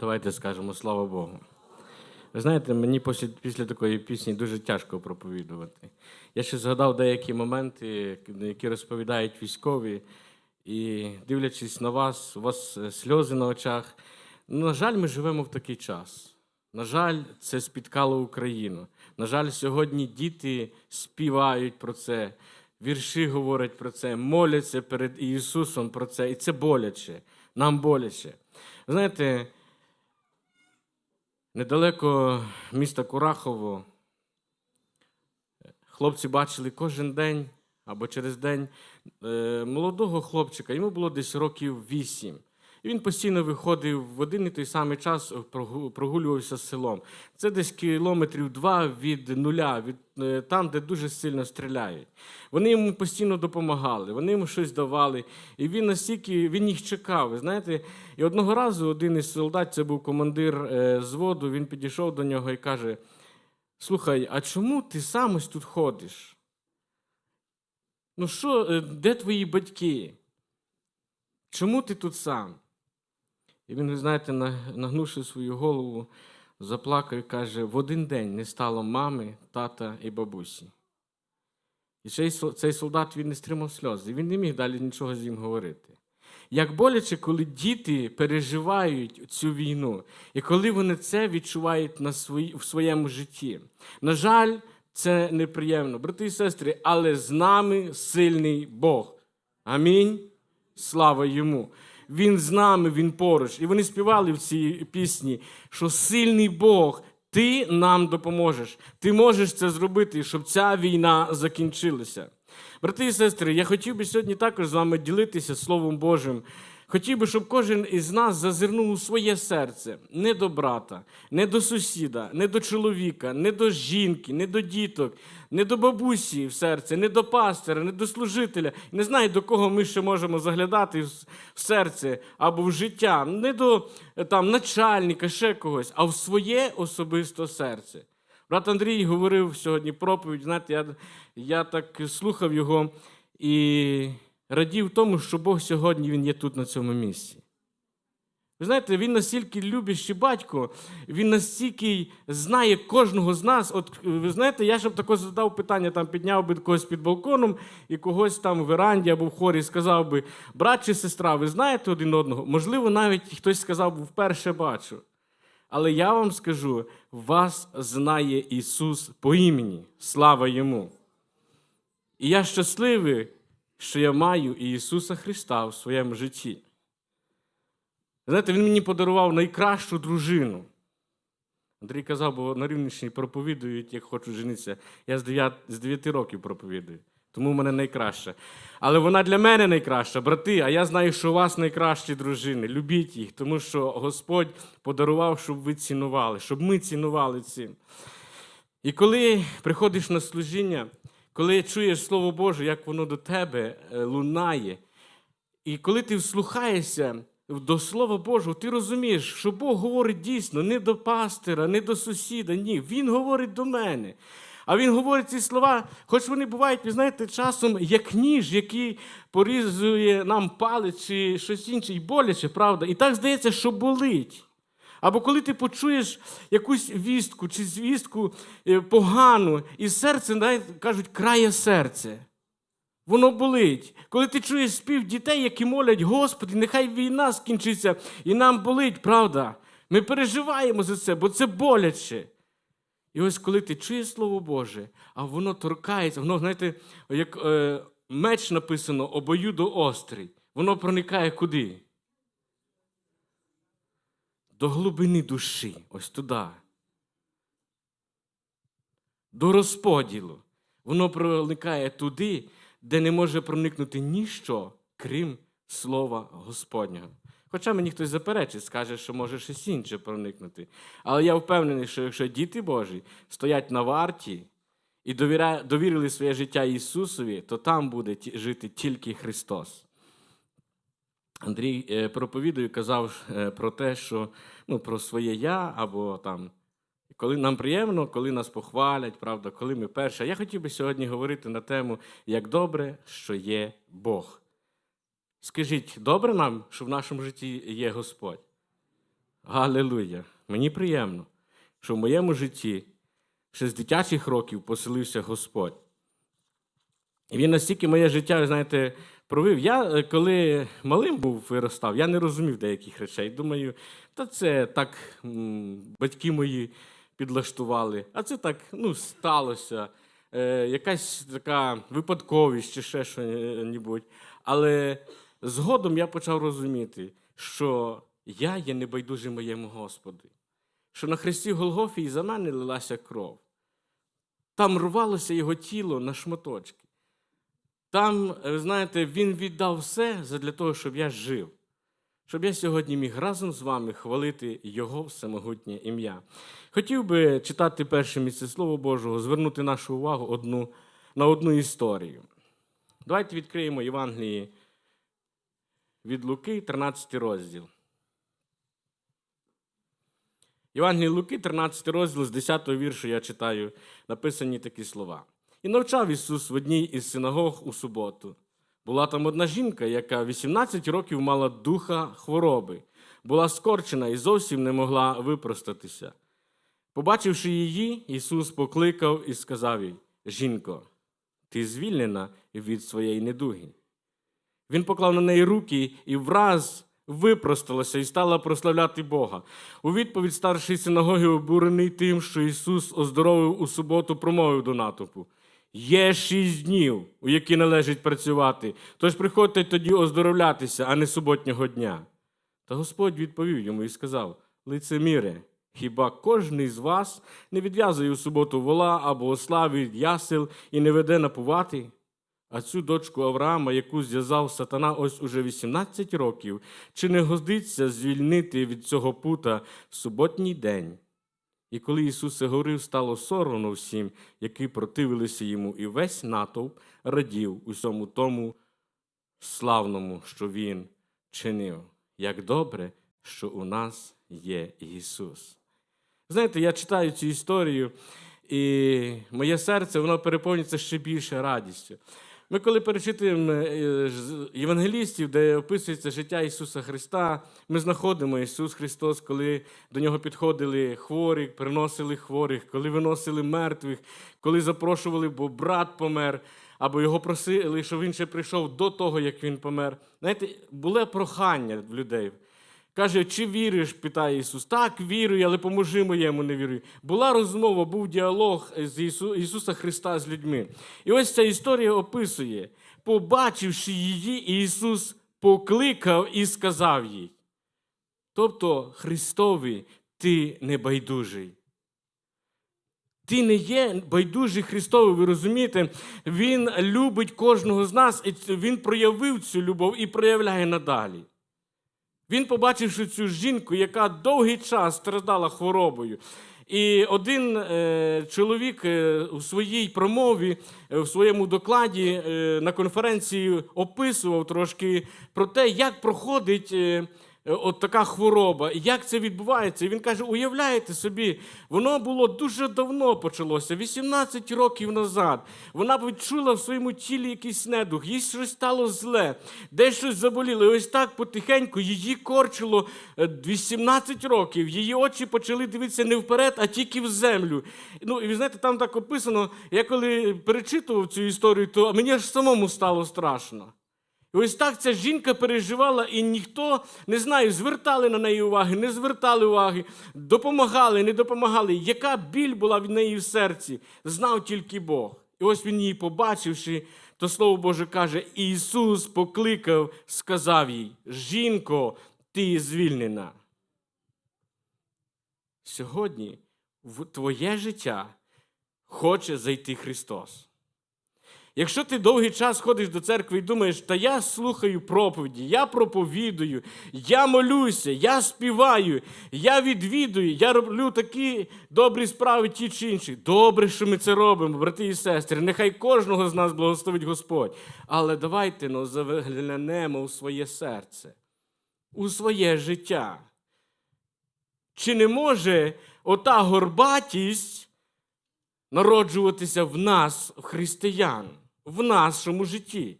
Давайте скажемо слава Богу. Ви знаєте, мені після, після такої пісні дуже тяжко проповідувати. Я ще згадав деякі моменти, які розповідають військові, і дивлячись на вас, у вас е, сльози на очах. Ну, на жаль, ми живемо в такий час. На жаль, це спіткало Україну. На жаль, сьогодні діти співають про це, вірші говорять про це, моляться перед Ісусом про це. І це боляче. Нам боляче. Знаєте, недалеко міста Курахово хлопці бачили кожен день або через день е, молодого хлопчика, йому було десь років вісім. І він постійно виходив в один і той самий час, прогу- прогулювався селом. Це десь кілометрів два від нуля, від е, там, де дуже сильно стріляють. Вони йому постійно допомагали, вони йому щось давали. І він настільки він їх чекав. Ви знаєте, і одного разу один із солдат, це був командир е, зводу, він підійшов до нього і каже: Слухай, а чому ти сам ось тут ходиш? Ну що, е, де твої батьки? Чому ти тут сам? І він, ви знаєте, нагнувши свою голову, заплакав і каже: в один день не стало мами, тата і бабусі. І цей, цей солдат він не стримав сльози, він не міг далі нічого з ним говорити. Як боляче, коли діти переживають цю війну, і коли вони це відчувають на свої, в своєму житті. На жаль, це неприємно, брати і сестри, але з нами сильний Бог. Амінь. Слава йому. Він з нами, він поруч. І вони співали в цій пісні, що сильний Бог, ти нам допоможеш. Ти можеш це зробити, щоб ця війна закінчилася. Брати і сестри, я хотів би сьогодні також з вами ділитися Словом Божим. Хотів би, щоб кожен із нас зазирнув у своє серце не до брата, не до сусіда, не до чоловіка, не до жінки, не до діток, не до бабусі в серце, не до пастора, не до служителя. Не знаю, до кого ми ще можемо заглядати в серце або в життя, не до там, начальника, ще когось, а в своє особисте серце. Брат Андрій говорив сьогодні проповідь. Знаєте, я, я так слухав його і радів тому, що Бог сьогодні він є тут на цьому місці. Ви знаєте, він настільки любящий батько, він настільки знає кожного з нас. От ви знаєте, я щоб тако задав питання, там підняв би когось під балконом і когось там в веранді або в хорі сказав би: брат чи сестра, ви знаєте один одного? Можливо, навіть хтось сказав вперше бачу. Але я вам скажу: вас знає Ісус по імені. Слава Йому. І я щасливий, що я маю Ісуса Христа в своєму житті. Знаєте, Він мені подарував найкращу дружину. Андрій казав, бо на Рівненщині проповідують, як хочуть женитися. Я з 9, з 9 років проповідую, тому в мене найкраща. Але вона для мене найкраща, брати. А я знаю, що у вас найкращі дружини. Любіть їх, тому що Господь подарував, щоб ви цінували, щоб ми цінували цим. І коли приходиш на служіння, коли чуєш Слово Боже, як воно до тебе е, лунає, і коли ти вслухаєшся до Слова Божого, ти розумієш, що Бог говорить дійсно не до пастира, не до сусіда. Ні, Він говорить до мене. А він говорить ці слова, хоч вони бувають, ви знаєте, часом як ніж, який порізує нам палець чи щось інше, і боляче, правда? І так здається, що болить. Або коли ти почуєш якусь вістку чи звістку е, погану, і серце, знаєте, кажуть, крає серце. Воно болить. Коли ти чуєш спів дітей, які молять, Господи, нехай війна скінчиться, і нам болить, правда? Ми переживаємо за це, бо це боляче. І ось коли ти чуєш Слово Боже, а воно торкається, воно, знаєте, як е, меч написано обоюдоострий, воно проникає куди? До глибини душі, ось туди. До розподілу. Воно проникає туди, де не може проникнути ніщо, крім Слова Господнього. Хоча мені хтось заперечить, скаже, що може щось інше проникнути. Але я впевнений, що якщо діти Божі стоять на варті і довірили своє життя Ісусові, то там буде жити тільки Христос. Андрій е, проповідою казав е, про те, що ну, про своє я або там. Коли нам приємно, коли нас похвалять, правда, коли ми перші. Я хотів би сьогодні говорити на тему, як добре, що є Бог. Скажіть, добре нам, що в нашому житті є Господь? Галилуя! Мені приємно, що в моєму житті ще з дитячих років поселився Господь. І він настільки моє життя, знаєте, провів. Я, е, коли малим був виростав, я не розумів деяких речей. Думаю, та це так батьки мої підлаштували, а це так ну, сталося. Е, якась така випадковість чи ще що-небудь. Але згодом я почав розуміти, що я є небайдужий моєму Господу, що на хресті Голгофі і за мене лилася кров. Там рвалося його тіло на шматочки. Там, ви знаєте, він віддав все для того, щоб я жив, щоб я сьогодні міг разом з вами хвалити Його всемогутнє ім'я. Хотів би читати перше місце Слова Божого, звернути нашу увагу одну, на одну історію. Давайте відкриємо Євангелії від Луки, 13 розділ. Євангелії Луки, 13 розділ, з 10 віршу я читаю, написані такі слова. І навчав Ісус в одній із синагог у суботу. Була там одна жінка, яка 18 років мала духа хвороби, була скорчена і зовсім не могла випростатися. Побачивши її, Ісус покликав і сказав їй: Жінко, ти звільнена від своєї недуги. Він поклав на неї руки і враз випросталася і стала прославляти Бога. У відповідь старший синагоги, обурений тим, що Ісус оздоровив у суботу, промовив до натовпу. Є шість днів, у які належить працювати, тож приходьте тоді оздоровлятися, а не суботнього дня. Та Господь відповів йому і сказав: Лицеміре, хіба кожен із вас не відв'язує у суботу вола або осла від ясел і не веде напувати? А цю дочку Авраама, яку зв'язав сатана ось уже 18 років, чи не годиться звільнити від цього пута в суботній день? І коли Ісус це говорив, стало соромно всім, які противилися йому, і весь натовп радів усьому тому славному, що Він чинив. Як добре, що у нас є Ісус. Знаєте, я читаю цю історію, і моє серце воно переповнюється ще більше радістю. Ми, коли перечитуємо е, євангелістів, де описується життя Ісуса Христа, ми знаходимо Ісус Христос, коли до нього підходили хворі, приносили хворих, коли виносили мертвих, коли запрошували, бо брат помер, або його просили, щоб він ще прийшов до того, як він помер. Знаєте, було прохання в людей. Каже, чи віриш? питає Ісус. Так, вірую, але поможи моєму не вірую. Була розмова, був діалог з Ісу, Ісуса Христа з людьми. І ось ця історія описує, побачивши її, Ісус покликав і сказав їй. Тобто, Христові, ти не байдужий. Ти не є байдужий Христовий, ви розумієте? Він любить кожного з нас, і Він проявив цю любов і проявляє надалі. Він побачивши цю жінку, яка довгий час страждала хворобою. І один е, чоловік е, у своїй промові, е, в своєму докладі е, на конференції описував трошки про те, як проходить е, от така хвороба, і як це відбувається. І він каже: уявляєте собі, воно було дуже давно почалося, 18 років назад. Вона відчула в своєму тілі якийсь недух, їй щось стало зле, десь щось заболіло. І ось так потихеньку її корчило е, 18 років. Її очі почали дивитися не вперед, а тільки в землю. Ну, і ви знаєте, там так описано. Я коли перечитував цю історію, то мені аж самому стало страшно. І ось так ця жінка переживала, і ніхто не знаю, звертали на неї уваги, не звертали уваги, допомагали, не допомагали. Яка біль була від неї в серці, знав тільки Бог. І ось він її побачивши, то Слово Боже каже: Ісус покликав, сказав їй: Жінко, ти звільнена. Сьогодні в твоє життя хоче зайти Христос. Якщо ти довгий час ходиш до церкви і думаєш, та я слухаю проповіді, я проповідую, я молюся, я співаю, я відвідую, я роблю такі добрі справи ті чи інші. Добре, що ми це робимо, брати і сестри. Нехай кожного з нас благословить Господь. Але давайте ну, заглянемо у своє серце, у своє життя. Чи не може ота горбатість народжуватися в нас, в християн, в нашому житті?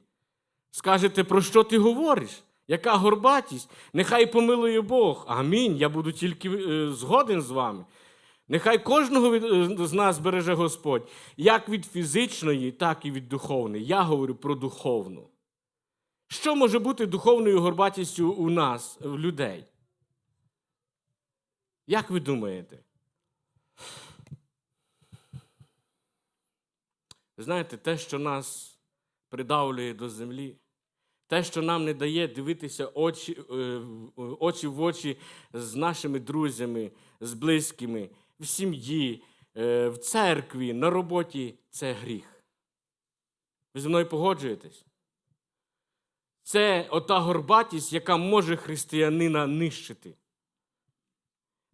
Скажете, про що ти говориш? Яка горбатість? Нехай помилує Бог. Амінь. Я буду тільки е, згоден з вами. Нехай кожного е, з нас береже Господь, як від фізичної, так і від духовної. Я говорю про духовну. Що може бути духовною горбатістю у нас, в людей? Як ви думаєте? Знаєте, те, що нас придавлює до землі, те, що нам не дає дивитися очі, е, очі в очі з нашими друзями, з близькими, в сім'ї, е, в церкві, на роботі це гріх. Ви зі мною погоджуєтесь? Це ота горбатість, яка може християнина нищити.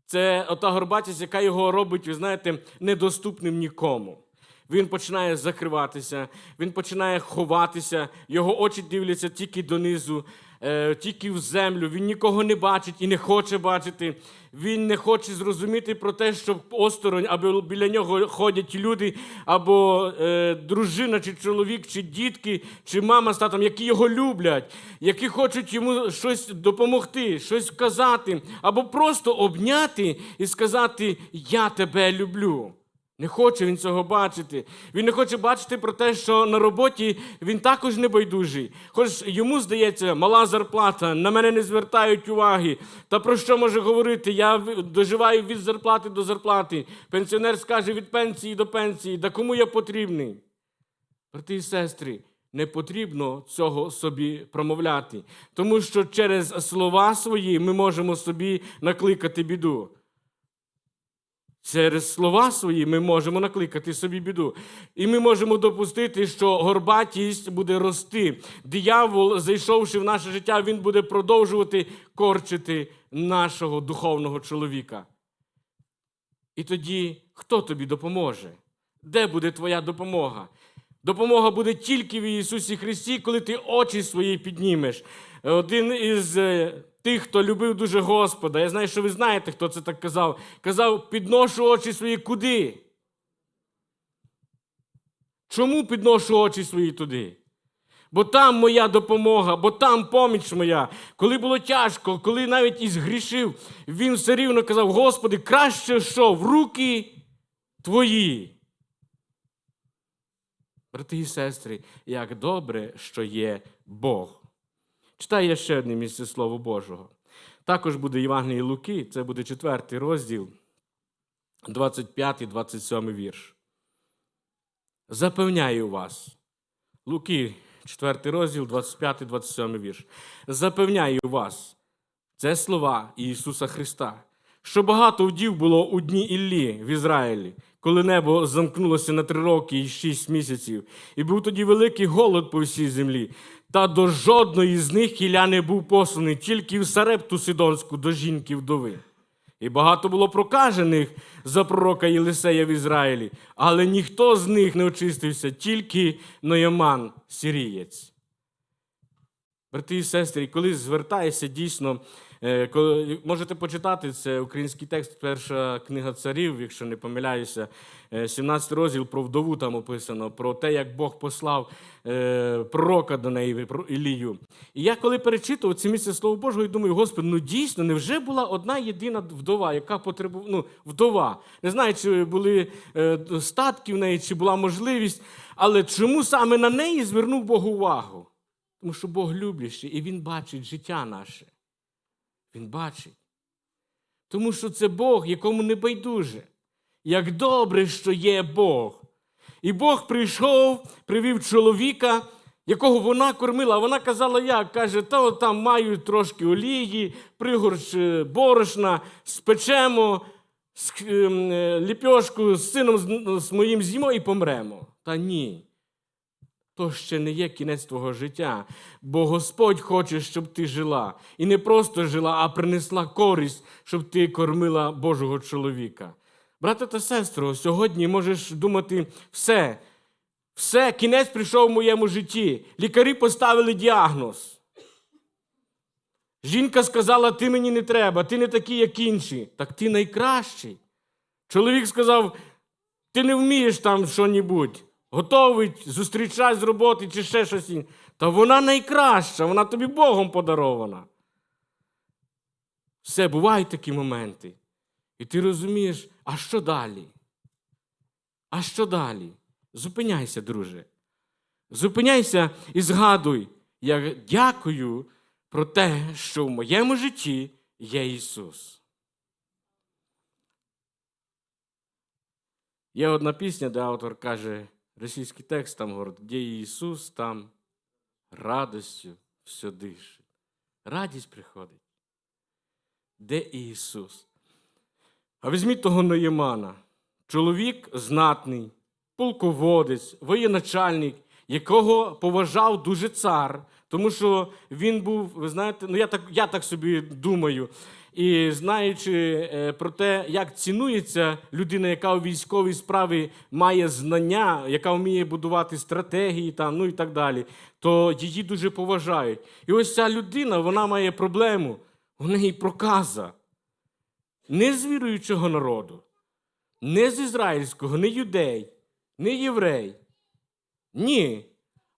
Це ота горбатість, яка його робить, ви знаєте, недоступним нікому. Він починає закриватися, він починає ховатися, його очі дивляться тільки донизу, е, тільки в землю. Він нікого не бачить і не хоче бачити. Він не хоче зрозуміти про те, що осторонь або біля нього ходять люди, або е, дружина, чи чоловік, чи дітки, чи мама з татом, які його люблять, які хочуть йому щось допомогти, щось сказати, або просто обняти і сказати Я тебе люблю. Не хоче він цього бачити. Він не хоче бачити про те, що на роботі він також не байдужий. Хоч йому здається, мала зарплата, на мене не звертають уваги. Та про що може говорити? Я доживаю від зарплати до зарплати. Пенсіонер скаже від пенсії до пенсії. Да кому я потрібний? Брати і сестри, не потрібно цього собі промовляти, тому що через слова свої ми можемо собі накликати біду. Через слова свої ми можемо накликати собі біду. І ми можемо допустити, що горбатість буде рости. Диявол, зайшовши в наше життя, він буде продовжувати корчити нашого духовного чоловіка. І тоді хто тобі допоможе? Де буде твоя допомога? Допомога буде тільки в Ісусі Христі, коли ти очі свої піднімеш. Один із е, тих, хто любив дуже Господа, я знаю, що ви знаєте, хто це так казав, казав: підношу очі свої куди? Чому підношу очі свої туди? Бо там моя допомога, бо там поміч моя. Коли було тяжко, коли навіть і згрішив, він все рівно казав: Господи, краще що в руки твої. Брати і сестри, як добре, що є Бог. Читаю я ще одне місце Слова Божого. Також буде Євангеліє Луки, це буде четвертий розділ, 25-27 вірш. Запевняю вас, Луки, 4 розділ, 25-27 вірш. Запевняю вас, це слова Ісуса Христа, що багато вдів було у дні Іллі в Ізраїлі, коли небо замкнулося на три роки і шість місяців, і був тоді великий голод по всій землі. Та до жодної з них Ілля не був посланий, тільки в Сарепту Сидонську до жінки вдови. І багато було прокажених за пророка Єлисея в Ізраїлі, але ніхто з них не очистився, тільки Нояман сірієць. Брати і сестри, коли звертаєшся дійсно, можете почитати це український текст, перша книга царів, якщо не помиляюся, е, 17 розділ про вдову там описано, про те, як Бог послав е, пророка до неї, про Ілію. І я коли перечитував це місце Слова Божого, і думаю, Господи, ну дійсно, невже була одна єдина вдова, яка потребувала, ну, вдова. Не знаю, чи були е, статки в неї, чи була можливість, але чому саме на неї звернув Бог увагу? Тому що Бог люблячий, і Він бачить життя наше. Він бачить. Тому що це Бог, якому не байдуже. Як добре, що є Бог. І Бог прийшов, привів чоловіка, якого вона кормила. А вона казала, як? Каже, та от там маю трошки олії, пригорш е, борошна, спечемо ем, е, ліпьошку з сином з моїм з'їмо і помремо. Та ні то ще не є кінець твого життя. Бо Господь хоче, щоб ти жила. І не просто жила, а принесла користь, щоб ти кормила Божого чоловіка. Брате та сестро, сьогодні можеш думати все. Все, кінець прийшов в моєму житті. Лікарі поставили діагноз. Жінка сказала: ти мені не треба, ти не такий, як інші. Так ти найкращий. Чоловік сказав: ти не вмієш там що-небудь. Готовий зустрічати з роботи чи ще щось. інше. Та вона найкраща, вона тобі Богом подарована. Все, бувають такі моменти. І ти розумієш, а що далі? А що далі? Зупиняйся, друже. Зупиняйся і згадуй, я дякую про те, що в моєму житті є Ісус. Є одна пісня, де автор каже, російський текст там говорить, де Ісус, там радостю все дише. Радість приходить. Де Ісус? А візьміть того Ноємана. Чоловік знатний, полководець, воєначальник, якого поважав дуже цар, тому що він був, ви знаєте, ну я так, я так собі думаю. І знаючи е, про те, як цінується людина, яка у військовій справі має знання, яка вміє будувати стратегії, там, ну і так далі, то її дуже поважають. І ось ця людина вона має проблему, у неї проказа. Не з віруючого народу, не з ізраїльського, не юдей, не єврей. Ні.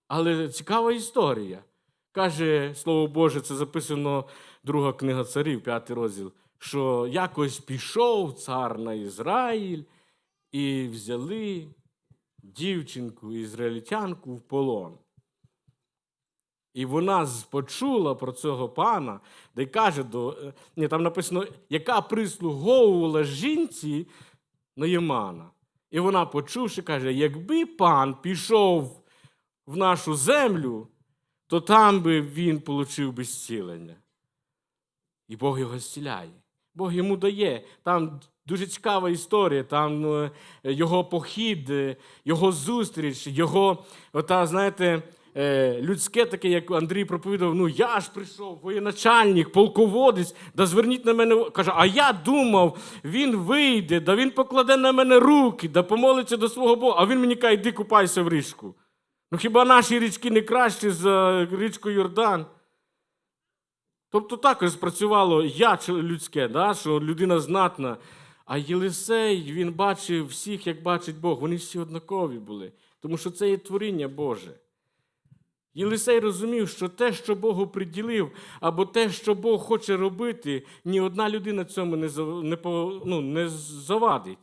Але цікава історія. Каже Слово Боже, це записано друга книга царів, п'ятий розділ, що якось пішов цар на Ізраїль і взяли дівчинку ізраїльтянку в полон. І вона почула про цього пана, де каже до. е, Ні, там написано, яка прислуговувала жінці Наємана. І вона, почувши, каже: якби пан пішов в нашу землю, то там би він отримав би зцілення. І Бог його зціляє. Бог йому дає. Там дуже цікава історія. Там е, його похід, е, його зустріч, його, ота, знаєте, людське таке, як Андрій проповідав, ну я ж прийшов, воєначальник, полководець, да зверніть на мене. Каже, а я думав, він вийде, да він покладе на мене руки, да помолиться до свого Бога. А він мені каже, йди купайся в річку. Ну хіба наші річки не кращі за річку Йордан? Тобто також спрацювало я людське, да? що людина знатна. А Єлисей, він бачив всіх, як бачить Бог. Вони всі однакові були, тому що це є творіння Боже. Єлисей розумів, що те, що Богу приділив, або те, що Бог хоче робити, ні одна людина цьому не, не, ну, не завадить.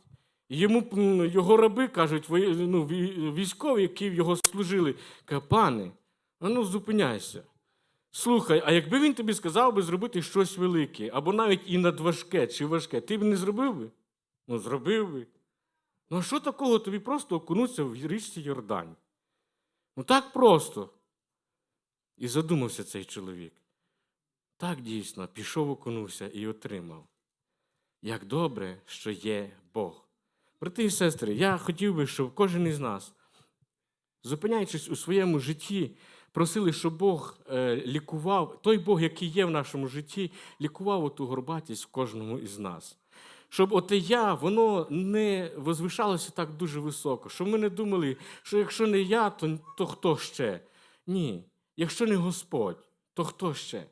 Йому його раби кажуть, ну, військові, які його служили, каже, пане, ну зупиняйся. Слухай, а якби він тобі сказав би зробити щось велике, або навіть і надважке чи важке, ти б не зробив би? Ну, зробив би. Ну, а що такого тобі просто окунуться в річці Йордань? Ну так просто. І задумався цей чоловік. Так дійсно, пішов, окунувся і отримав. Як добре, що є Бог. Брати і сестри, я хотів би, щоб кожен із нас, зупиняючись у своєму житті, просили, щоб Бог е, лікував, той Бог, який є в нашому житті, лікував оту горбатість в кожному із нас. Щоб оте я, воно не возвишалося так дуже високо, щоб ми не думали, що якщо не я, то, то хто ще? Ні. Якщо не Господь, то хто ще?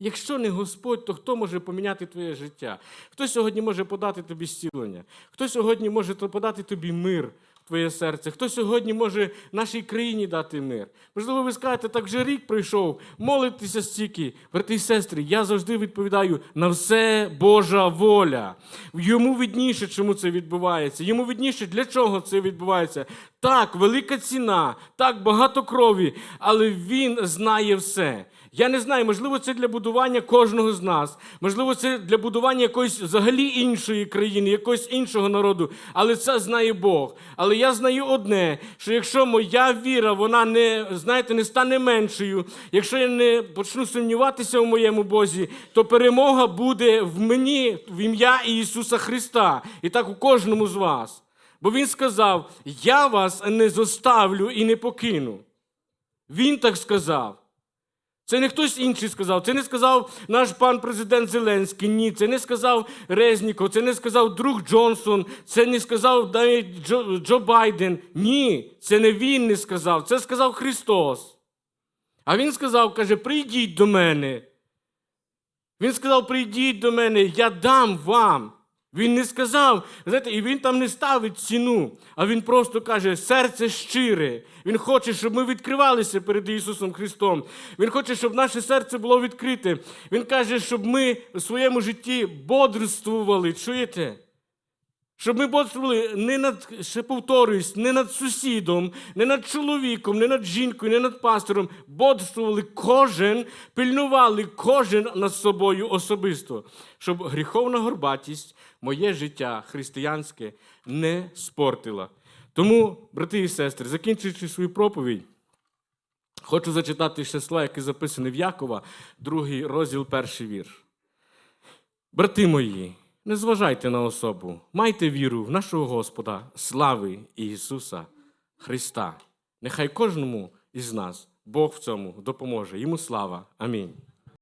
Якщо не Господь, то хто може поміняти твоє життя? Хто сьогодні може подати тобі зцілення? Хто сьогодні може подати тобі мир твоє серце? Хто сьогодні може нашій країні дати мир? Можливо, ви скажете, так вже рік пройшов, молитися стільки. Брати і сестри, я завжди відповідаю на все Божа воля. Йому видніше, чому це відбувається. Йому видніше, для чого це відбувається. Так, велика ціна, так багато крові, але він знає все. Я не знаю, можливо, це для будування кожного з нас, можливо, це для будування якоїсь взагалі іншої країни, якогось іншого народу, але це знає Бог. Але я знаю одне: що якщо моя віра, вона не знаєте, не стане меншою, якщо я не почну сумніватися в моєму Бозі, то перемога буде в мені в ім'я Ісуса Христа, і так у кожному з вас. Бо Він сказав: Я вас не зоставлю і не покину. Він так сказав. Це не хтось інший сказав. Це не сказав наш пан президент Зеленський. Ні, це не сказав Резніков, це не сказав друг Джонсон, це не сказав Джо, Джо Байден. Ні, це не він не сказав, це сказав Христос. А він сказав, каже, прийдіть до мене. Він сказав, прийдіть до мене, я дам вам Він не сказав, знаєте, і він там не ставить ціну, а він просто каже: серце щире. Він хоче, щоб ми відкривалися перед Ісусом Христом. Він хоче, щоб наше серце було відкрите. Він каже, щоб ми у своєму житті бодрствували. Чуєте? Щоб ми бодрствували не над, ще повторююсь, не над сусідом, не над чоловіком, не над жінкою, не над пастором. Бодрствували кожен, пильнували кожен над собою особисто, щоб гріховна горбатість моє життя християнське не спортила. Тому, брати і сестри, закінчуючи свою проповідь, хочу зачитати ще слова, які записані в Якова, другий розділ, перший вірш. Брати мої, не зважайте на особу, майте віру в нашого Господа, слави Ісуса Христа. Нехай кожному із нас Бог в цьому допоможе. Йому слава. Амінь.